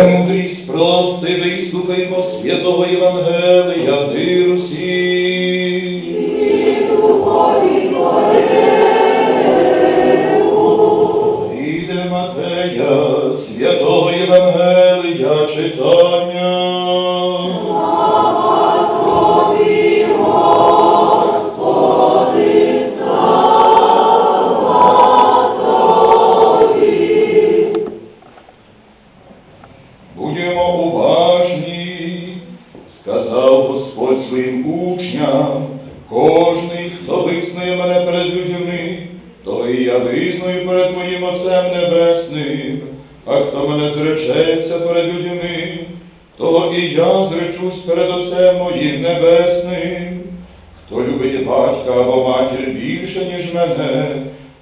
Премудрість прости, вислухаймо святого Євангелія миру людьми, то і я визнаю перед моїм Отцем Небесним, а хто мене зречеться перед людьми, того і я зречусь перед Отцем моїм Небесним. Хто любить батька або матір більше, ніж мене,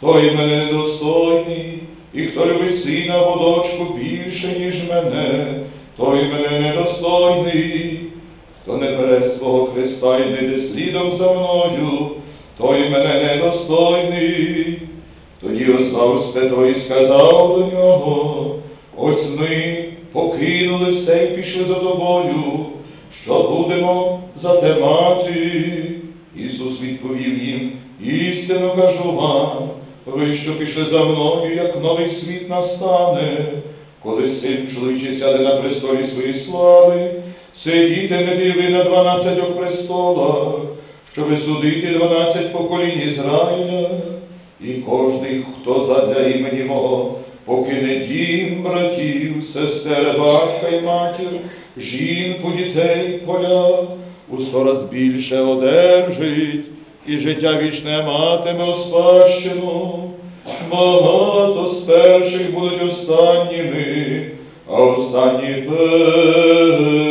той мене недостойний, і хто любить сина або дочку більше, ніж мене, той мене недостойний. Хто не бере свого Христа і не слідом за мною, той мене недостойний. Тоді озвав Петро і сказав до нього, ось ми покинули все і пішли за тобою, що будемо за те мати. Ісус відповів їм, істину кажу вам, ви, що пішли за мною, як новий світ настане, коли син чоловічий сяде на престолі своєї слави, сидітиме ви на дванадцятьох престолах, щоби судити дванадцять поколінь Ізраїля, і кожний, хто задля імені мого, покине дім, братів, сестер, батька й матір, жінку, дітей, поля, у сто раз більше одержить, і життя вічне матиме у спадщину. Багато з перших будуть останніми, а останні першими.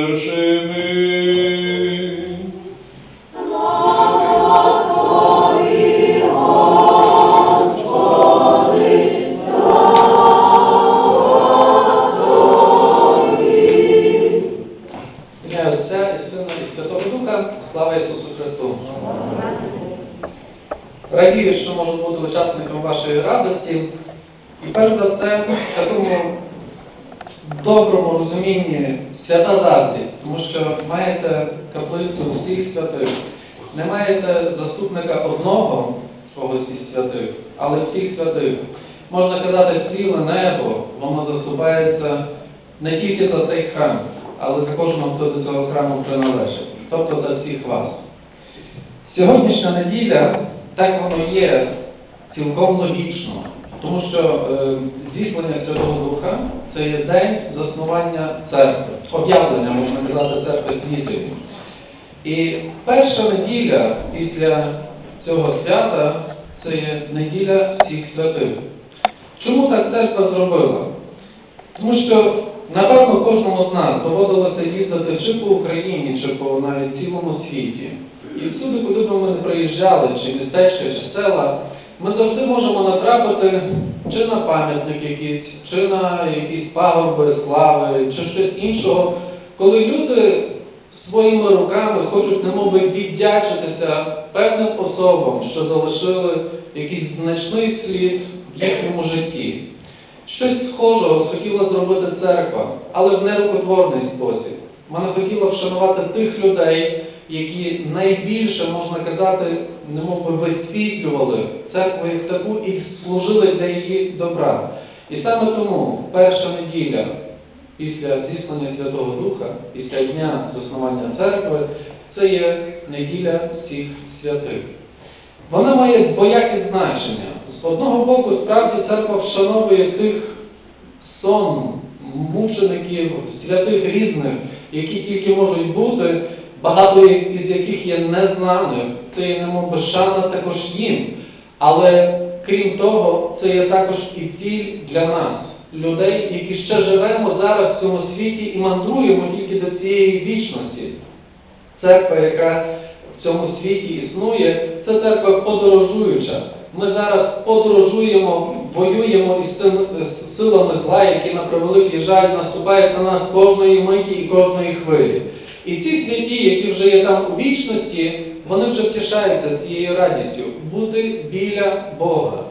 Воно не тільки за цей храм, але за кожного, хто до цього храму приналежить, тобто за всіх вас. Сьогоднішня неділя, так воно є цілком логічно, тому що е, зіслання Святого Духа це є день заснування церкви, об'явлення, можна казати, церкви світу. І перша неділя після цього свята це є неділя всіх святих. Чому так церква зробила? Тому що, напевно, кожному з нас доводилося їздити чи по Україні, чи по навіть цілому світі. І всюди, куди б ми не приїжджали, чи містечка, чи села, ми завжди можемо натрапити чи на пам'ятник якийсь, чи на якісь пагорби, слави, чи щось іншого, коли люди своїми руками хочуть немови віддячитися певним особам, що залишили якийсь значний слід в їхньому житті. Щось схожого хотіла зробити церква, але в нерукотворний спосіб. Вона хотіла вшанувати тих людей, які найбільше, можна казати, немов би висвітлювали церкву як таку і служили для її добра. І саме тому перша неділя після зіслання Святого Духа, після дня заснування церкви, це є неділя всіх святих. Вона має двояке значення. З одного боку, справді церква вшановує тих сон, мучеників, святих різних, які тільки можуть бути, багато із яких є незнаним. Це є немов шана також їм. Але крім того, це є також і ціль для нас, людей, які ще живемо зараз в цьому світі і мандруємо тільки до цієї вічності. Церква, яка в цьому світі існує, це церква подорожуюча. Ми зараз подорожуємо, воюємо із тими силами зла, які на превеликий жаль наступають на нас кожної миті і кожної хвилі. І ці святі, які вже є там у вічності, вони вже втішаються цією радістю бути біля Бога.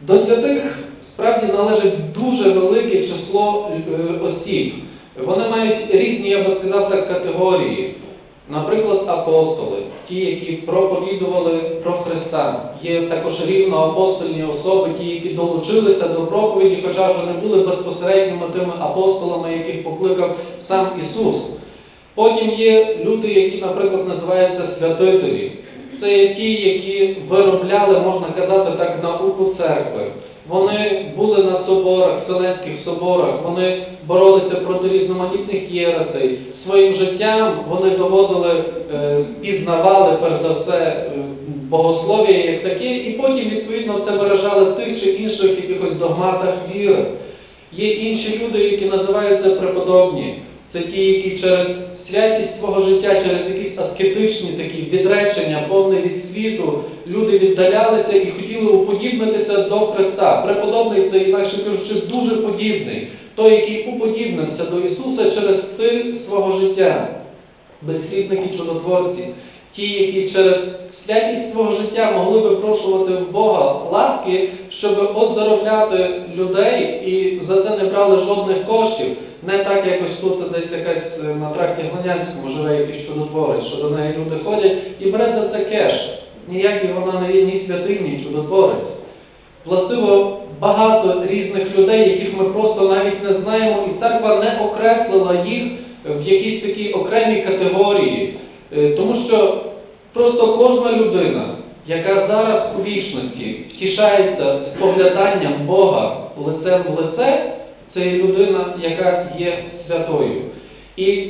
До святих справді належить дуже велике число е, осіб. Вони мають різні, я би сказав, так, категорії. Наприклад, апостоли, ті, які проповідували про Христа. Є також рівноапостольні особи, ті, які долучилися до проповіді, хоча вони були безпосередніми тими апостолами, яких покликав сам Ісус. Потім є люди, які, наприклад, називаються святителі. Це ті, які виробляли, можна казати так, науку церкви. Вони були на соборах, вселенських соборах, вони боролися проти різноманітних єресей. Своїм життям вони доводили, е, пізнавали перш за все е, богослов'я як таке, і потім відповідно це виражали тих чи інших якихось догматах віри. Є інші люди, які називаються преподобні. Це ті, які через святість свого життя, через якісь аскетичні такі відречення, повне від світу, люди віддалялися і хотіли уподібнитися до Христа. Преподобний це, інакше кажучи, дуже подібний. Той, який уподібнився до Ісуса через стиль свого життя. Безслідники чудотворці, ті, які через святість свого життя могли випрошувати в Бога ласки, щоб оздоровляти людей і за це не брали жодних коштів. Не так якось тут десь якась е, на тракті Глинянському живе якийсь чудотворець, що до неї люди ходять і бере за це кеш. Ніякий вона не є ні святий, ні чудотворець. Властиво багато різних людей, яких ми просто навіть не знаємо, і церква не окреслила їх в якісь такі окремі категорії. Е, Тому що просто кожна людина, яка зараз у вічності втішається спогляданням Бога лицем в лице, це людина, яка є святою. І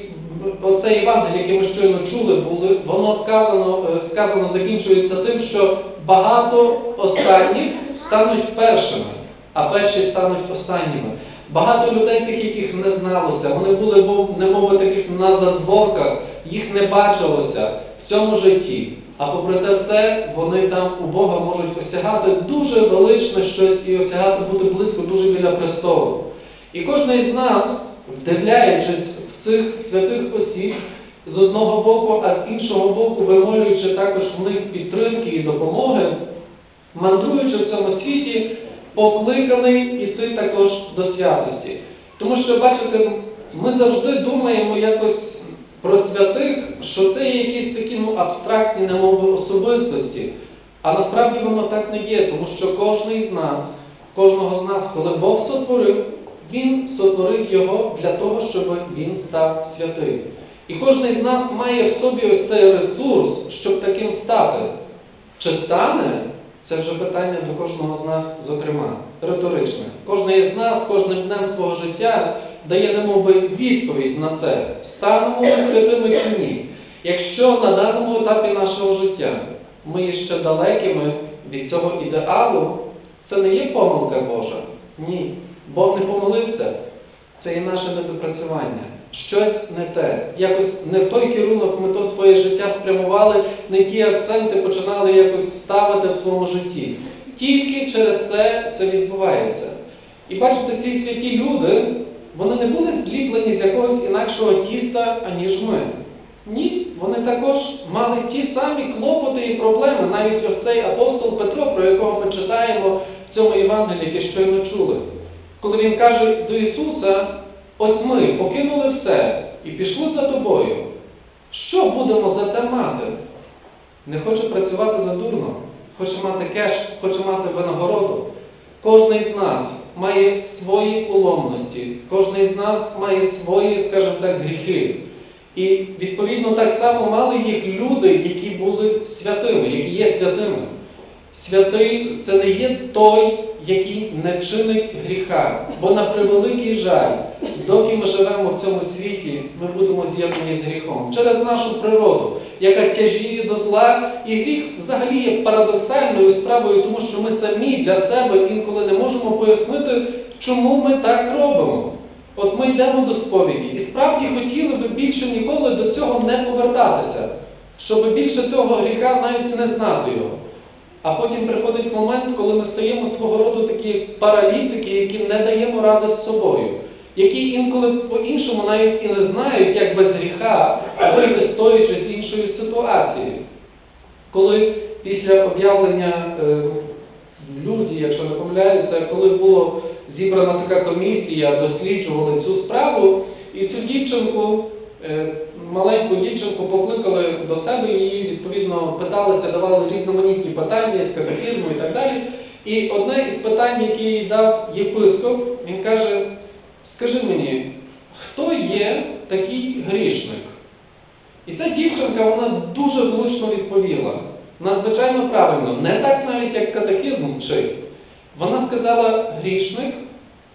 оце Євангеліє, яке ми щойно чули, воно сказано, е, сказано закінчується тим, що багато останніх стануть першими, а перші стануть останніми. Багато людей, тих, яких не зналося, вони були, мов- немов таких на задворках, їх не бачилося в цьому житті. А попри те все, вони там у Бога можуть осягати дуже величне щось і осягати бути близько дуже біля престолу. І кожен із нас, вдивляючись в цих святих осіб, з одного боку, а з іншого боку, вимолюючи також в них підтримки і допомоги, мандруючи в цьому світі, покликаний іти також до святості. Тому що, бачите, ми завжди думаємо якось про святих, що це є якісь такі ну, абстрактні, немови особистості. А насправді воно так не є, тому що кожен з нас, кожного з нас, коли Бог сотворив, Він сотворив його для того, щоб він став святим. І кожен з нас має в собі ось цей ресурс, щоб таким стати. Чи стане? Це вже питання до кожного з нас, зокрема, риторичне. Кожен з нас кожним днем свого життя дає немов би відповідь на це, станемо ми святими чи ні. Якщо на даному етапі нашого життя ми є ще далекими від цього ідеалу, це не є помилка Божа. Ні. Бог не помилився. Це є наше недопрацювання. Щось не те. Якось не в той керунок ми то своє життя спрямували, не ті акценти починали якось ставити в своєму житті. Тільки через це це відбувається. І бачите, ці святі люди, вони не були зліплені з якогось інакшого тіста, аніж ми. Ні, вони також мали ті самі клопоти і проблеми, навіть ось цей апостол Петро, про якого ми читаємо в цьому Євангелії, яке щойно чули. Коли він каже до Ісуса, ось ми покинули все і пішли за тобою. Що будемо за те мати? Не хоче працювати задурно, хоче мати кеш, хоче мати винагороду. Кожен із нас має свої уломності, кожен з нас має свої, скажімо так, гріхи. І відповідно так само мали їх люди, які були святими, які є святими. Святий це не є той, який не чинить гріха. Бо на превеликий жаль, доки ми живемо в цьому світі, ми будемо з'єднані з гріхом через нашу природу, яка тяжіє до зла, і гріх взагалі є парадоксальною справою, тому що ми самі для себе інколи не можемо пояснити, чому ми так робимо. От ми йдемо до сповіді і справді хотіли би більше ніколи до цього не повертатися, щоб більше цього гріха навіть не знати його. А потім приходить момент, коли ми стаємо свого роду такі паралітики, які не даємо ради з собою, які інколи по-іншому навіть і не знають, як без гріха вийти з тої чи з іншої ситуації. Коли після об'явлення е, Люді, якщо не помиляюся, коли була зібрана така комісія, досліджували цю справу, і цю дівчинку, маленьку дівчинку покликали до себе її відповідно питалися, давали різноманітні питання з катехізму і так далі. І одне із питань, яке їй дав єпископ, він каже: скажи мені, хто є такий грішник? І ця дівчинка вона дуже влучно відповіла. Надзвичайно правильно, не так навіть як катехизм вчить. Вона сказала, грішник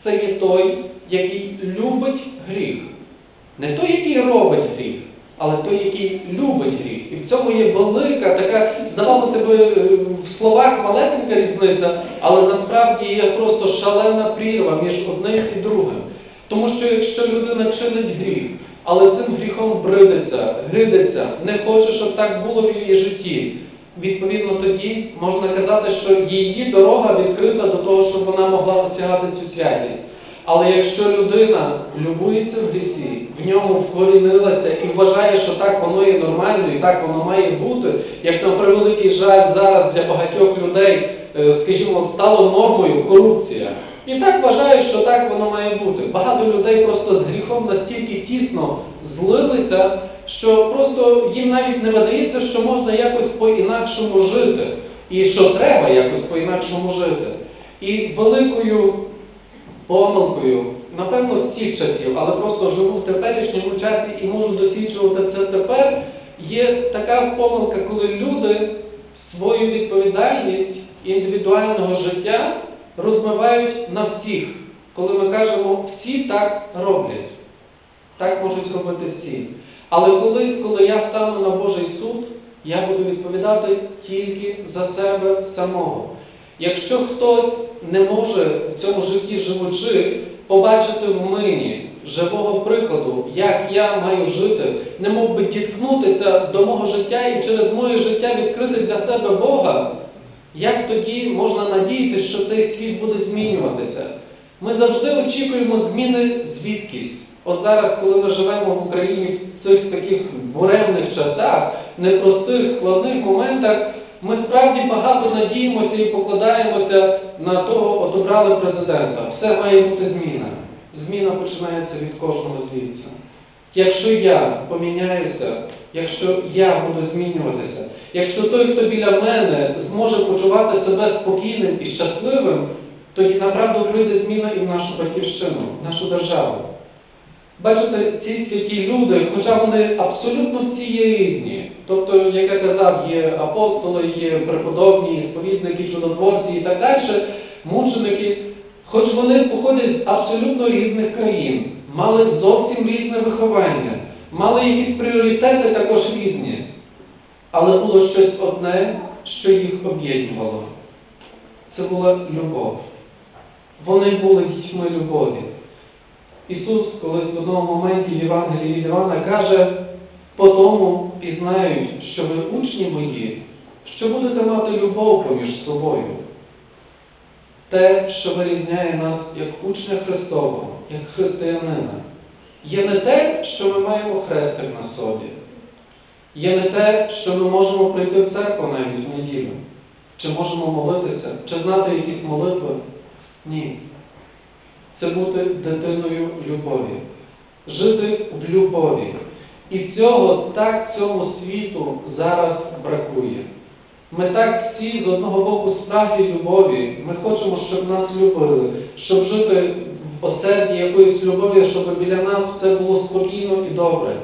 це є той, який любить гріх. Не той, який робить гріх, але той, який любить гріх. І в цьому є велика, така, здавалося б, е, в словах малесенька різниця, але насправді є просто шалена прірва між одним і другим. Тому що якщо людина чинить гріх, але цим гріхом бридиться, гидиться, не хоче, щоб так було в її житті, відповідно тоді можна казати, що її дорога відкрита до того, щоб вона могла осягати цю святість. Але якщо людина любується в грісі, в ньому вкорінилася і вважає, що так воно є нормально і так воно має бути, як на превеликий жаль зараз для багатьох людей, е, скажімо, стало нормою корупція. І так вважають, що так воно має бути. Багато людей просто з гріхом настільки тісно злилися, що просто їм навіть не видається, що можна якось по-інакшому жити, і що треба якось по-інакшому жити. І великою помилкою, напевно, з цих часів, але просто живу в теперішньому часі і можу досліджувати це тепер, є така помилка, коли люди свою відповідальність індивідуального життя розбивають на всіх. Коли ми кажемо, всі так роблять. Так можуть робити всі. Але коли, коли я стану на Божий суд, я буду відповідати тільки за себе самого. Якщо хтось не може в цьому житті живучи побачити в мені живого прикладу, як я маю жити, не мов би діткнутися до мого життя і через моє життя відкрити для себе Бога, як тоді можна надіятися, що цей світ буде змінюватися? Ми завжди очікуємо зміни звідкись. От зараз, коли ми живемо в Україні в цих таких буремних часах, непростих, складних моментах, ми справді багато надіємося і покладаємося на того, обрали президента. Все має бути зміна. Зміна починається від кожного звідси. Якщо я поміняюся, якщо я буду змінюватися, якщо той, хто біля мене зможе почувати себе спокійним і щасливим, тоді направду прийде зміна і в нашу батьківщину, в нашу державу. Бачите, ці святі люди, хоча вони абсолютно всі є різні. Тобто, як я казав, є апостоли, є преподобні, сповідники, чудотворці і так далі, мученики, хоч вони походять з абсолютно різних країн, мали зовсім різне виховання, мали якісь пріоритети також різні. Але було щось одне, що їх об'єднувало. Це була любов. Вони були дітьми любові. Ісус колись в одному моменті в Євангелії Івана каже, по тому пізнають, що ви учні мої, що будете мати любов поміж собою. Те, що вирізняє нас як учня Христового, як християнина, є не те, що ми маємо хрестик на собі, є не те, що ми можемо прийти в церкву навіть в неділю, чи можемо молитися, чи знати якісь молитви. Ні це бути дитиною любові, жити в любові. І цього так цьому світу зараз бракує. Ми так всі з одного боку справді любові. Ми хочемо, щоб нас любили, щоб жити в осерді якоїсь любові, щоб біля нас все було спокійно і добре.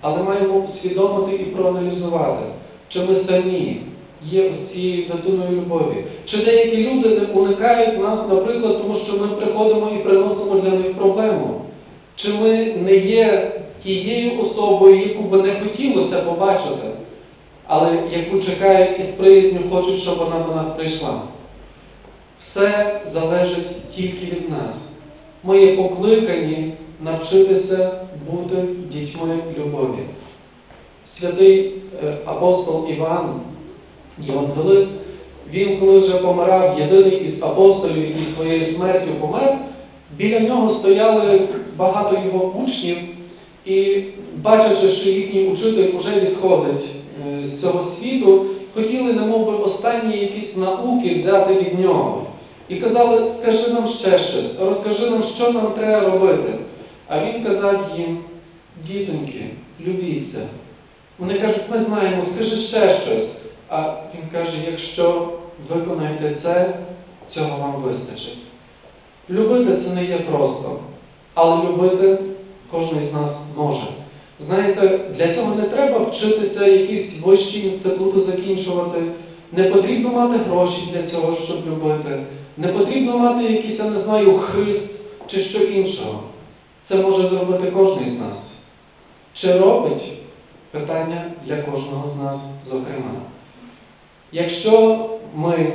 Але маємо усвідомити і проаналізувати, чи ми самі є цією дитиною любові. Чи деякі люди не уникають нас, наприклад, тому що ми приходимо і приносимо для них проблему? Чи ми не є тією особою, яку би не хотілося побачити, але яку чекають і з приязню хочуть, щоб вона до нас прийшла? Все залежить тільки від нас. Ми є покликані навчитися бути дітьми любові. Святий е, апостол Іван Євангелист, він, коли вже помирав, єдиний із апостолів, який своєю смертю помер, біля нього стояли багато його учнів, і бачачи, що їхній учитель вже відходить е, з цього світу, хотіли, немов би, останні якісь науки взяти від нього. І казали, скажи нам ще щось, розкажи нам, що нам треба робити. А він казав їм, дітоньки, любіться. Вони кажуть, ми знаємо, скажи ще щось. А він каже, якщо виконаєте це, цього вам вистачить. Любити це не є просто, але любити кожен із нас може. Знаєте, для цього не треба вчитися якісь вищі інститути закінчувати. Не потрібно мати гроші для цього, щоб любити. Не потрібно мати якийсь, я не знаю, хист чи що іншого. Це може зробити кожен із нас. Чи робить? Питання для кожного з нас, зокрема. Якщо ми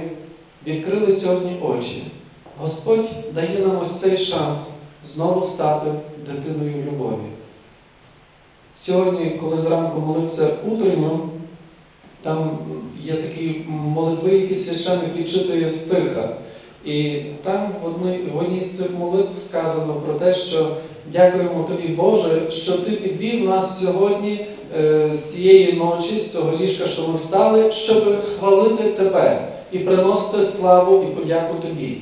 відкрили сьогодні очі, Господь дає нам ось цей шанс знову стати дитиною любові. Сьогодні, коли зранку молився утренньо, там є такі молитви, які священник відчитує стиха. І там в одній з цих молитв сказано про те, що дякуємо тобі, Боже, що ти підвів нас сьогодні е, з цієї ночі, з цього ліжка, що ми встали, щоб хвалити тебе і приносити славу і подяку тобі.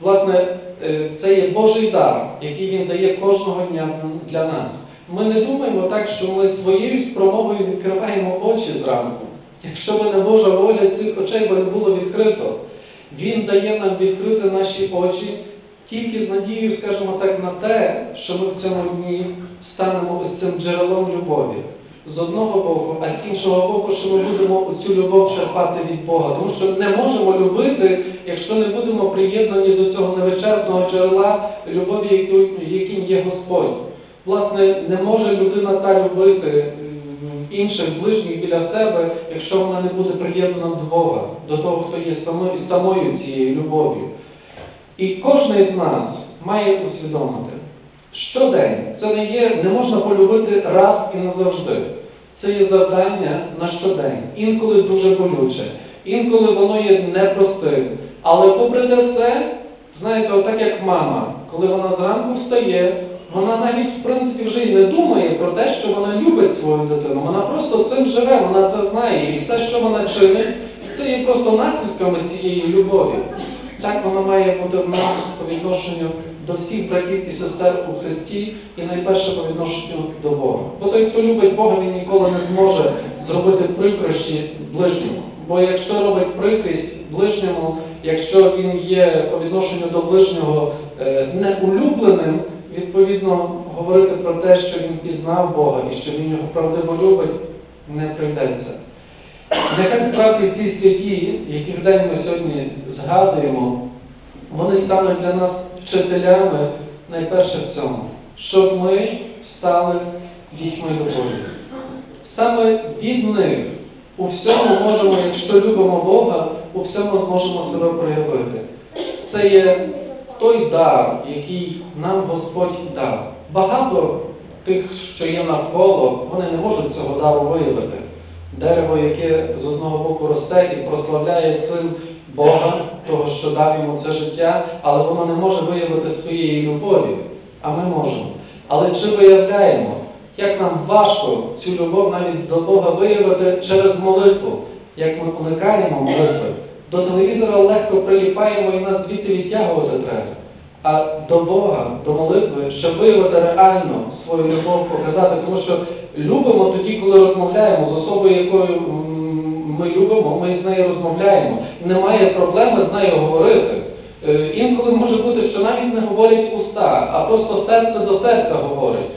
Власне, е, це є Божий дар, який Він дає кожного дня для нас. Ми не думаємо так, що ми своєю спромовою відкриваємо очі зранку. Якщо б не Божа воля, цих очей би не було відкрито. Він дає нам відкрити наші очі тільки з надією, скажімо так, на те, що ми в цьому дні станемо ось цим джерелом любові. З одного боку, а з іншого боку, що ми будемо цю любов черпати від Бога. Тому що не можемо любити, якщо не будемо приєднані до цього невичерпного джерела любові, яким є Господь. Власне, не може людина та любити е, інших ближніх біля себе, якщо вона не буде приєднана до Бога, до того, хто є самою, цією любов'ю. І кожен із нас має усвідомити, щодень це не є, не можна полюбити раз і назавжди. Це є завдання на щодень, інколи дуже болюче, інколи воно є непростим. Але попри те все, знаєте, отак як мама, коли вона зранку встає, вона навіть в принципі вже й не думає про те, що вона любить свою дитину. Вона просто цим живе, вона це знає. І все, що вона чинить, це є просто наслідками цієї любові. Так воно має бути в нас по відношенню до всіх братів і сестер у Христі і найперше по відношенню до Бога. Бо той, хто любить Бога, він ніколи не зможе зробити прикрощі ближньому. Бо якщо робить прикрість ближньому, якщо він є по відношенню до ближнього е, неулюбленим, відповідно говорити про те, що він пізнав Бога і що він його правдиво любить, не прийдеться. Нехай справді ці святі, яких день ми сьогодні згадуємо, вони стануть для нас вчителями найперше в цьому, щоб ми стали дітьми любові. Саме від них у всьому можемо, якщо любимо Бога, у всьому зможемо себе проявити. Це є той дар, який нам Господь дав. Багато тих, що є навколо, вони не можуть цього дару виявити. Дерево, яке з одного боку росте і прославляє цим Бога, того, що дав йому це життя, але воно не може виявити своєї любові, а ми можемо. Але чи виявляємо, як нам важко цю любов навіть до Бога виявити через молитву, як ми уникаємо молитви, до телевізора легко приліпаємо і нас звідти відтягувати треба. А до Бога, до молитви, щоб виявити реально свою любов, показати, тому що любимо тоді, коли розмовляємо з особою, якою ми любимо, ми з нею розмовляємо. Немає проблеми з нею говорити. Е, Інколи може бути, що навіть не говорять уста, а просто серце до серця говорить.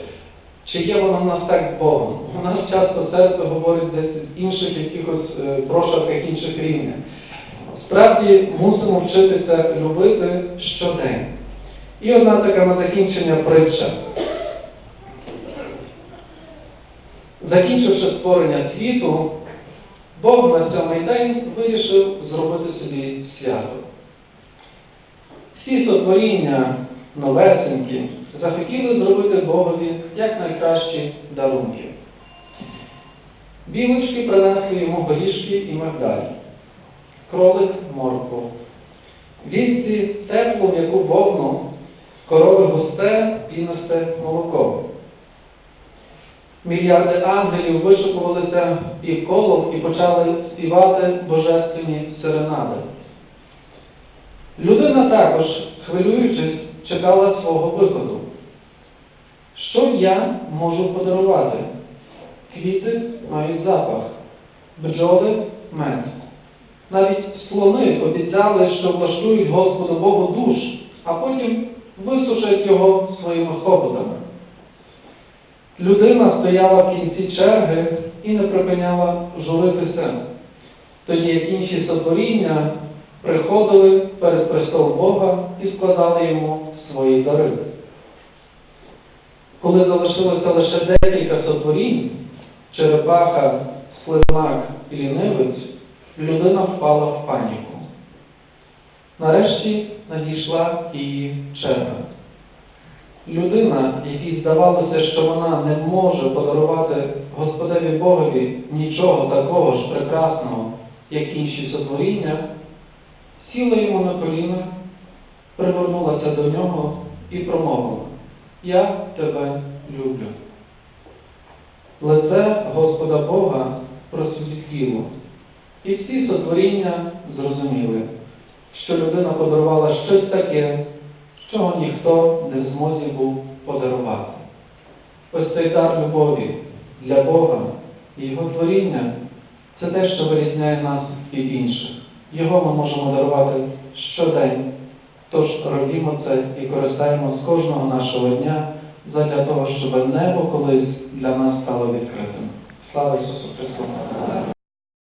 Чи є воно в нас так з Богом? У нас часто серце говорить десь в інших якихось е, прошарках, інших рівнях. Справді мусимо вчитися любити щодень. І одна така на закінчення притча. Закінчивши створення світу, Бог на сьомий день вирішив зробити собі свято. Всі сотворіння новесенькі захотіли зробити Богові як найкращі дарунки. Білочки принесли йому горішки і мигдаль, кролик моркву, вівці теплу м'яку вовну, корови густе, пінисте молоко. Мільярди ангелів вишукувалися і колом і почали співати божественні серенади. Людина також, хвилюючись, чекала свого виходу. Що я можу подарувати? Квіти мають запах, бджоли мед. Навіть слони обіцяли, що влаштують Господу Богу душ, а потім висушать його своїми хоботами. Людина стояла в кінці черги і не припиняла журитися, тоді як інші сотворіння приходили перед престол Бога і складали йому свої дари. Коли залишилося лише декілька сотворінь, черепаха, слимак і лінивець, людина впала в паніку. Нарешті надійшла її черга. Людина, якій здавалося, що вона не може подарувати Господеві Богові нічого такого ж прекрасного, як інші сотворіння, сіла йому на коліна, привернулася до нього і промовила Я тебе люблю. Лице Господа Бога просвітліло, і всі сотворіння зрозуміли, що людина подарувала щось таке, чого ніхто не в змозі був подарувати. Ось цей дар любові для Бога і Його творіння це те, що вирізняє нас від інших. Його ми можемо дарувати щодень. Тож робімо це і користаємо з кожного нашого дня задля того, щоб небо колись для нас стало відкритим. Слава Ісусу Христу!